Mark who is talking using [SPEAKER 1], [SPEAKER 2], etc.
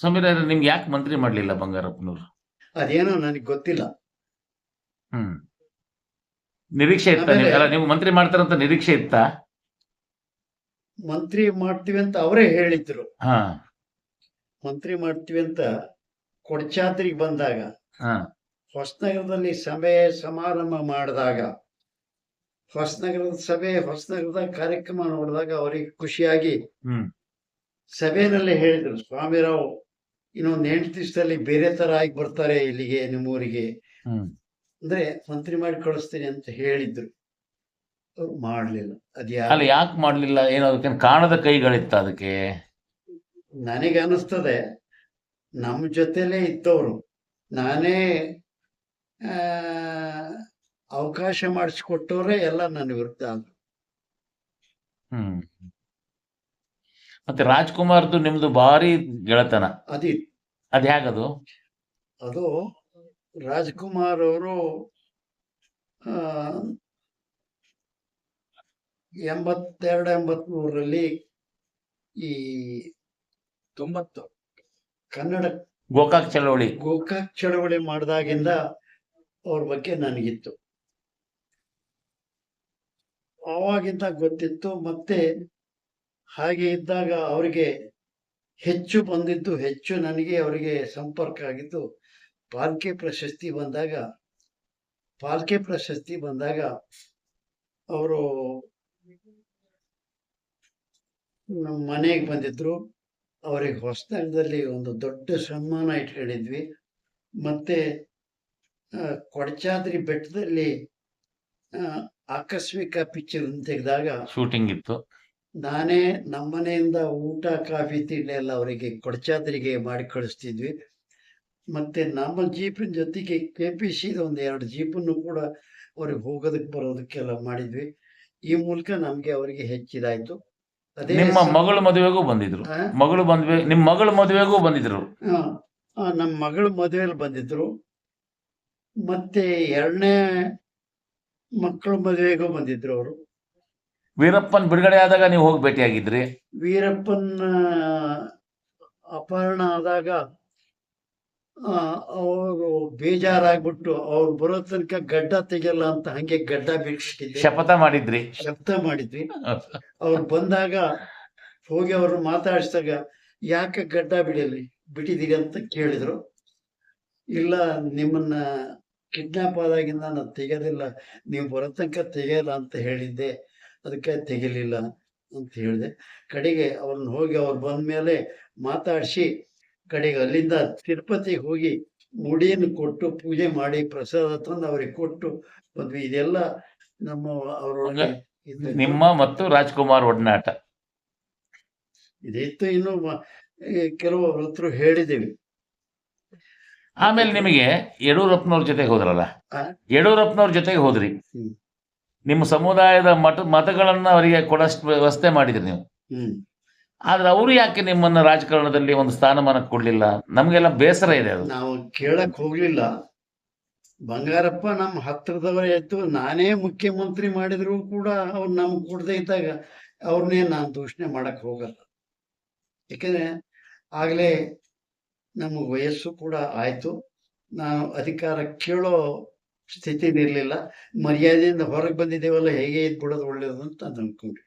[SPEAKER 1] ಸಮೀರ ನಿಮ್ಗೆ ಯಾಕೆ ಮಂತ್ರಿ ಮಾಡ್ಲಿಲ್ಲ ಬಂಗಾರಪ್ಪನವ್ರು?
[SPEAKER 2] ಅದೇನೋ ನನಗೆ ಗೊತ್ತಿಲ್ಲ.
[SPEAKER 1] ಹ್ಮ್. ನಿರೀಕ್ಷೆ ಇತ್ತ
[SPEAKER 2] ಆಮೇಲೆ-
[SPEAKER 1] ಅಲ್ಲ ನೀವು ಮಂತ್ರಿ ಮಾಡ್ತಾರಂತ ನಿರೀಕ್ಷೆ ಇತ್ತಾ?
[SPEAKER 2] ಮಂತ್ರಿ ಮಾಡ್ತೀವಿ ಅಂತ ಅವರೇ ಹೇಳಿದ್ರು.
[SPEAKER 1] ಹಾ.
[SPEAKER 2] ಮಂತ್ರಿ ಮಾಡ್ತೀವಿ ಅಂತ ಕೊಡಚಾದ್ರಿಗೆ ಬಂದಾಗ
[SPEAKER 1] ಹಾ.
[SPEAKER 2] ಹೊಸನಗರದಲ್ಲಿ ಸಭೆ ಸಮಾರಂಭ ಮಾಡಿದಾಗ ಹೊಸನಗರದ ಸಭೆ ಹೊಸನಗರದ ಕಾರ್ಯಕ್ರಮ ನೋಡಿದಾಗ ಅವರಿಗೆ ಖುಷಿಯಾಗಿ
[SPEAKER 1] ಹ್ಮ್.
[SPEAKER 2] ಸಭೆಯಲ್ಲಿ ಹೇಳಿದ್ರು. ಸ್ವಾಮಿರಾವ್ ಇನ್ನೊಂದು ಎಂಟು ದಿವಸದಲ್ಲಿ ಬೇರೆ ತರ ಆಗಿ ಬರ್ತಾರೆ ಇಲ್ಲಿಗೆ ನಿಮ್ಮೂರಿಗೆ. ಅಂದ್ರೆ ಮಂತ್ರಿ ಮಾಡಿ ಕಳಿಸ್ತೀನಿ ಅಂತ ಹೇಳಿದ್ರು. ಅವ್ರು ಮಾಡ್ಲಿಲ್ಲ. ಅದ್ಯಾ
[SPEAKER 1] ಅಲ್ಲ ಯಾಕೆ ಮಾಡ್ಲಿಲ್ಲ? ಏನೋ ಅದಕ್ಕೆ ಕಾಣದ ಕೈಗಳಿತ್ತ ಅದಕ್ಕೆ?
[SPEAKER 2] ನನಗೆ ಅನಿಸ್ತದೆ. ನಮ್ಮ ಜೊತೆಲೇ ಇದ್ದವರು. ನಾನೇ ಆ, ಅವಕಾಶ ಮಾಡಿಸ್ಕೊಟ್ಟವ್ರೆ ಎಲ್ಲ ನನ್ನ ವಿರುದ್ಧ ಆದ್ರು.
[SPEAKER 1] ಹ್ಮ್. ಮತ್ತೆ ರಾಜ್ಕುಮಾರ್ದು ನಿಮ್ದು ಭಾರಿ ಗೆಳೆತನ.
[SPEAKER 2] ಅದಿ.
[SPEAKER 1] ಅದ್ ಹೇಗದು
[SPEAKER 2] ಅದು ರಾಜ್ಕುಮಾರ್ ಅವರು ಎಂಬತ್ತೆರಡು ಎಂಬತ್ಮೂರರಲ್ಲಿ ಈ
[SPEAKER 3] ತೊಂಬತ್ತು.
[SPEAKER 2] ಕನ್ನಡ
[SPEAKER 1] ಗೋಕಾಕ್ ಚಳವಳಿ.
[SPEAKER 2] ಗೋಕಾಕ್ ಚಳವಳಿ ಮಾಡಿದಾಗಿಂದ ಅವ್ರ ಬಗ್ಗೆ ನನಗಿತ್ತು. ಆವಾಗಿಂದ ಗೊತ್ತಿತ್ತು ಮತ್ತೆ ಹಾಗೆ ಇದ್ದಾಗ ಅವರಿಗೆ ಹೆಚ್ಚು ಬಂದಿದ್ದು, ಹೆಚ್ಚು ನನಗೆ ಅವರಿಗೆ ಸಂಪರ್ಕ ಆಗಿದ್ದು, ಪಾಲ್ಕೆ ಪ್ರಶಸ್ತಿ ಬಂದಾಗ, ಪಾಲ್ಕೆ ಪ್ರಶಸ್ತಿ ಬಂದಾಗ ಅವರು ನಮ್ಮ ಮನೆಗೆ ಬಂದಿದ್ರು. ಅವರಿಗೆ ಹೊಸನಗರದಲ್ಲಿ ಒಂದು ದೊಡ್ಡ ಸನ್ಮಾನ ಇಟ್ಕೊಂಡಿದ್ವಿ ಮತ್ತೆ ಕೊಡಚಾದ್ರಿ ಬೆಟ್ಟದಲ್ಲಿ ಆಕಸ್ಮಿಕ ಪಿಕ್ಚರ್ ತೆಗೆದಾಗ
[SPEAKER 1] ಶೂಟಿಂಗ್ ಇತ್ತು.
[SPEAKER 2] ನಾನೇ ನಮ್ಮನೆಯಿಂದ ಊಟ ಕಾಫಿ ತಿಂಡಿ ಎಲ್ಲ ಅವರಿಗೆ ಕೊಡಚಾದ್ರಿಗೆ ಮಾಡಿ ಕಳಿಸ್ತಿದ್ವಿ. ಮತ್ತೆ ನಮ್ಮ ಜೀಪಿನ ಜೊತೆಗೆ ಕೆ ಪಿ ಸಿ ಒಂದು ಎರಡು ಜೀಪನ್ನು ಕೂಡ ಅವ್ರಿಗೆ ಹೋಗೋದಕ್ಕೆ ಬರೋದಕ್ಕೆಲ್ಲ ಮಾಡಿದ್ವಿ. ಈ ಮೂಲಕ ನಮ್ಗೆ ಅವರಿಗೆ ಹೆಚ್ಚಿದಾಯ್ತು. ಅದೇ
[SPEAKER 1] ನಿಮ್ಮ ಮಗಳ ಮದುವೆಗೂ ಬಂದಿದ್ರು. ಮಗಳು ಬಂದ್ವಿ ನಿಮ್ಮ ಮಗಳ ಮದುವೆಗೂ ಬಂದಿದ್ರು.
[SPEAKER 2] ನಮ್ಮ ಮಗಳ ಮದುವೆಯಲ್ಲಿ ಬಂದಿದ್ರು. ಮತ್ತೆ ಎರಡನೇ ಮಕ್ಕಳ ಮದುವೆಗೂ ಬಂದಿದ್ರು ಅವರು.
[SPEAKER 1] ವೀರಪ್ಪನ್ ಬಿಡುಗಡೆ ಆದಾಗ ನೀವು ಹೋಗಿ ಭೇಟಿಯಾಗಿದ್ರಿ?
[SPEAKER 2] ವೀರಪ್ಪನ ಅಪಹರಣ ಆದಾಗ ಅವರು ಬೇಜಾರಾಗ್ಬಿಟ್ಟು ಅವ್ರು ಬರೋ ತನಕ ಗಡ್ಡ ತೆಗಿಯಲ್ಲ ಅಂತ ಹಂಗೆ ಗಡ್ಡ ಬೀಕ್ಷಿ
[SPEAKER 1] ಶಪಥ ಮಾಡಿದ್ರಿ?
[SPEAKER 2] ಶಬ್ದ ಮಾಡಿದ್ವಿ. ಅವ್ರು ಬಂದಾಗ ಹೋಗಿ ಅವ್ರು ಮಾತಾಡಿಸಿದಾಗ ಯಾಕೆ ಗಡ್ಡ ಬಿಡಲಿ? ಬಿಟ್ಟಿದ್ದೀರಿ ಅಂತ ಕೇಳಿದ್ರು. ಇಲ್ಲ ನಿಮ್ಮನ್ನ ಕಿಡ್ನಾಪ್ ಆದಾಗಿಂದ ನಾನು ತೆಗೆಯೋದಿಲ್ಲ ನೀವು ಬರೋ ತನಕ ತೆಗೆಯಲ್ಲ ಅಂತ ಹೇಳಿದ್ದೆ. ಅದಕ್ಕೆ ತೆಗಿಲಿಲ್ಲ ಅಂತ ಹೇಳಿದೆ ಕಡೆಗೆ ಅವ್ರನ್ನ ಹೋಗಿ ಅವ್ರು ಬಂದ ಮೇಲೆ ಮಾತಾಡಿಸಿ ಕಡೆಗೆ ಅಲ್ಲಿಂದ ತಿರುಪತಿಗೆ ಹೋಗಿ ಮುಡಿಯನ್ನು ಕೊಟ್ಟು ಪೂಜೆ ಮಾಡಿ ಪ್ರಸಾದ ತಂದು ಅವ್ರಿಗೆ ಕೊಟ್ಟು ಬಂದ್ವಿ ಇದೆಲ್ಲ ನಮ್ಮ ಅವರೊಳಗೆ.
[SPEAKER 1] ನಿಮ್ಮ ಮತ್ತು ರಾಜ್ಕುಮಾರ್ ಒಡನಾಟ
[SPEAKER 2] ಇದಿತ್ತು ಇನ್ನು ಕೆಲವು ವೃತ್ತರು ಹತ್ರ ಹೇಳಿದ್ದೀವಿ
[SPEAKER 1] ಆಮೇಲೆ ನಿಮಗೆ ಯಡಿಯೂರಪ್ಪನವ್ರ ಜೊತೆಗೆ ಹೋದ್ರಲ್ಲ? ಯಡಿಯೂರಪ್ಪನವ್ರ ಜೊತೆಗೆ ಹೋದ್ರಿ. ನಿಮ್ಮ ಸಮುದಾಯದ ಮಠ ಮತಗಳನ್ನು ಅವರಿಗೆ ಕೊಡಷ್ಟು ವ್ಯವಸ್ಥೆ ಮಾಡಿದ್ರಿ ನೀವು.
[SPEAKER 2] ಹ್ಮ್.
[SPEAKER 1] ಆದ್ರೆ ಅವರು ಯಾಕೆ ನಿಮ್ಮನ್ನ ರಾಜಕಾರಣದಲ್ಲಿ ಒಂದು ಸ್ಥಾನಮಾನ ಕೊಡ್ಲಿಲ್ಲ? ನಮ್ಗೆಲ್ಲ ಬೇಸರ ಇದೆ ಅದು.
[SPEAKER 2] ನಾವು ಕೇಳಕ್ ಹೋಗ್ಲಿಲ್ಲ. ಬಂಗಾರಪ್ಪ ನಮ್ಮ ಹತ್ರದವರೇ ಇತ್ತು. ನಾನೇ ಮುಖ್ಯಮಂತ್ರಿ ಮಾಡಿದ್ರು ಕೂಡ ಅವ್ರು ನಮ್ಗೆ ಕೊಡದೇ ಇದ್ದಾಗ ಅವ್ರನ್ನೇ ನಾನು ದೂಷಣೆ ಮಾಡಕ್ ಹೋಗಲ್ಲ. ಯಾಕಂದ್ರೆ ಆಗ್ಲೇ ನಮಗೆ ವಯಸ್ಸು ಕೂಡ ಆಯ್ತು. ನಾನು ಅಧಿಕಾರ ಕೇಳೋ ಸ್ಥಿತಿ ಇರಲಿಲ್ಲ ಮರ್ಯಾದೆಯಿಂದ ಹೊರಗೆ ಬಂದಿದ್ದೇವಲ್ಲ ಹೇಗೆ ಇದ್ ಬಿಡೋದು ಒಳ್ಳೇದು ಅಂತ ನಾನು ಅನ್ಕೊಂಡೆ.